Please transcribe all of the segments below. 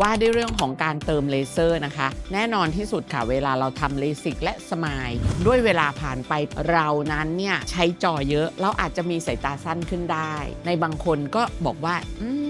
ว่าด้วยเรื่องของการเติมเลเซอร์นะคะ แน่นอนที่สุดค่ะเวลาเราทำเลสิกและสมายด้วยเวลาผ่านไปเรานั้นเนี่ยใช้จอเยอะ เราอาจจะมีสายตาสั้นขึ้นได้ ในบางคนก็บอกว่าอืม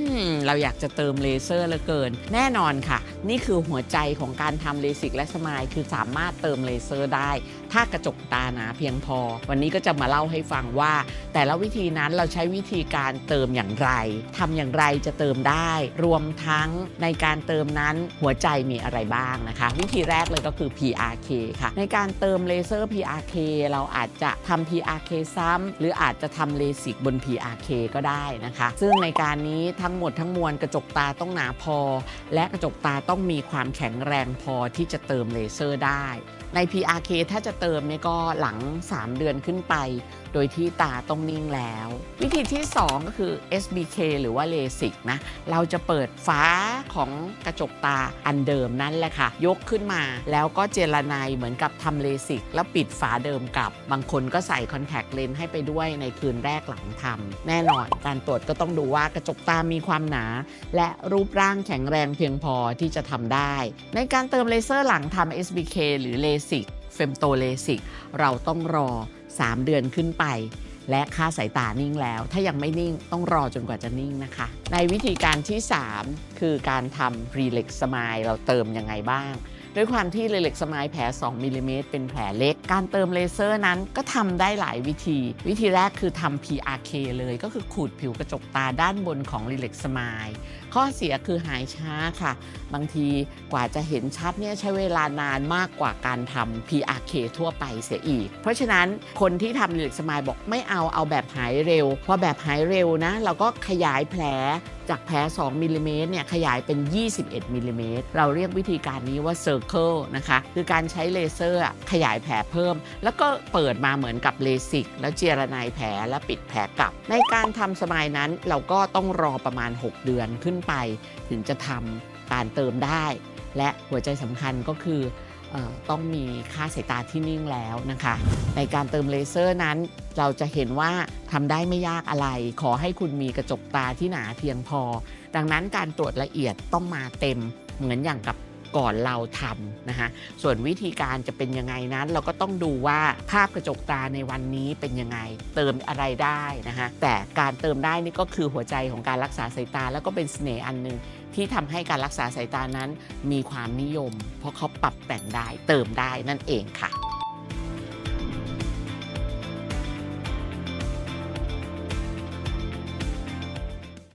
เราอยากจะเติมเลเซอร์เหลือเกิน แน่นอนค่ะ นี่คือหัวใจของการทำเลสิกและสมายคือสามารถเติมเลเซอร์ได้ ถ้ากระจกตาหนาเพียงพอ วันนี้ก็จะมาเล่าให้ฟังว่า แต่ละวิธีนั้นเราใช้วิธีการเติมอย่างไรทำอย่างไรจะเติมได้ รวมทั้งในการเติมนั้นหัวใจมีอะไรบ้างนะคะ วิธีแรกเลยก็คือ PRK ค่ะ ในการเติมเลเซอร์ PRK เราอาจจะทำ PRK ซ้ำหรืออาจจะทำเลสิกบน PRK ก็ได้นะคะ ซึ่งในการนี้ทั้งหมดทั้งมวลกระจกตาต้องหนาพอ และกระจกตาต้องมีความแข็งแรงพอที่จะเติมเลเซอร์ได้ ใน PRK ถ้าจะเติมเนี่ยก็หลัง 3 เดือนขึ้นไป โดยที่ตาต้องนิ่งแล้ว วิธีที่ 2 ก็คือ SBK หรือว่าเลสิกนะ เราจะเปิดฝาของกระจกตาอันเดิมนั่นแหละค่ะ ยกขึ้นมาแล้วก็เจรไนเหมือนกับทำเลสิกแล้วปิดฝาเดิมกลับ บางคนก็ใส่คอนแทคเลนส์ให้ไปด้วยในคืนแรกหลังทำแน่นอนการตรวจก็ต้องดูว่ากระจกตามีความหนา และรูปร่างแข็งแรงเพียงพอที่จะทำได้ ในการเติมเลเซอร์หลังทำ SBK หรือเลสิกเฟมโตเลสิกเราต้องรอ 3 เดือนขึ้นไป และค่าสายตานิ่งแล้ว ถ้ายังไม่นิ่งต้องรอจนกว่าจะนิ่งนะคะ ในวิธีการที่ 3 คือการทำรีเล็กสมายเราเติมยังไงบ้าง ด้วยความที่ Relax Smile แผล 2มิลลิเมตรเป็นแผลเล็ก การเติมเลเซอร์นั้นก็ทำได้หลายวิธี วิธีแรกคือทำ PRK เลยก็คือขูดผิวกระจกตาด้านบนของ Relax Smile ข้อเสียคือหายช้าค่ะ บางทีกว่าจะเห็นชัดเนี่ยใช้เวลานานมากกว่าการทำ PRK ทั่วไปเสียอีก เพราะฉะนั้นคนที่ทำ Relax Smile บอกไม่เอาเอาแบบหายเร็วเพราะแบบหายเร็วนะ เราก็ขยายแผลจากแผล2มิลลิเมตรเนี่ยขยายเป็น 21มิลลิเมตรเราเรียกวิธีการนี้ว่า Circle นะคะคือการใช้เลเซอร์ขยายแผลเพิ่ม แล้วก็เปิดมาเหมือนกับเลสิก แล้วเจียรนายแผลและปิดแผลกลับ ในการทำสมายนั้นเราก็ต้องรอประมาณ 6 เดือนขึ้นไป ถึงจะทำการเติมได้ และหัวใจสำคัญก็คือต้องมีค่าสายตาที่นิ่งแล้วนะคะ ในการเติมเลเซอร์นั้น เราจะเห็นว่า ทำได้ไม่ยากอะไร ขอให้คุณมีกระจกตาที่หนาเพียงพอ ดังนั้นการตรวจละเอียดต้องมาเต็มเหมือนอย่างกับก่อนเราทำนะคะส่วนวิธีการจะเป็นยังไงนั้น เราก็ต้องดูว่าภาพกระจกตาในวันนี้เป็นยังไง เติมอะไรได้นะคะแต่การเติมได้นี่ก็คือหัวใจของการรักษาสายตา แล้วก็เป็นเสน่ห์อันหนึ่งที่ทำให้การรักษาสายตานั้นมีความนิยม เพราะเขาปรับแต่งได้เติมได้นั่นเองค่ะ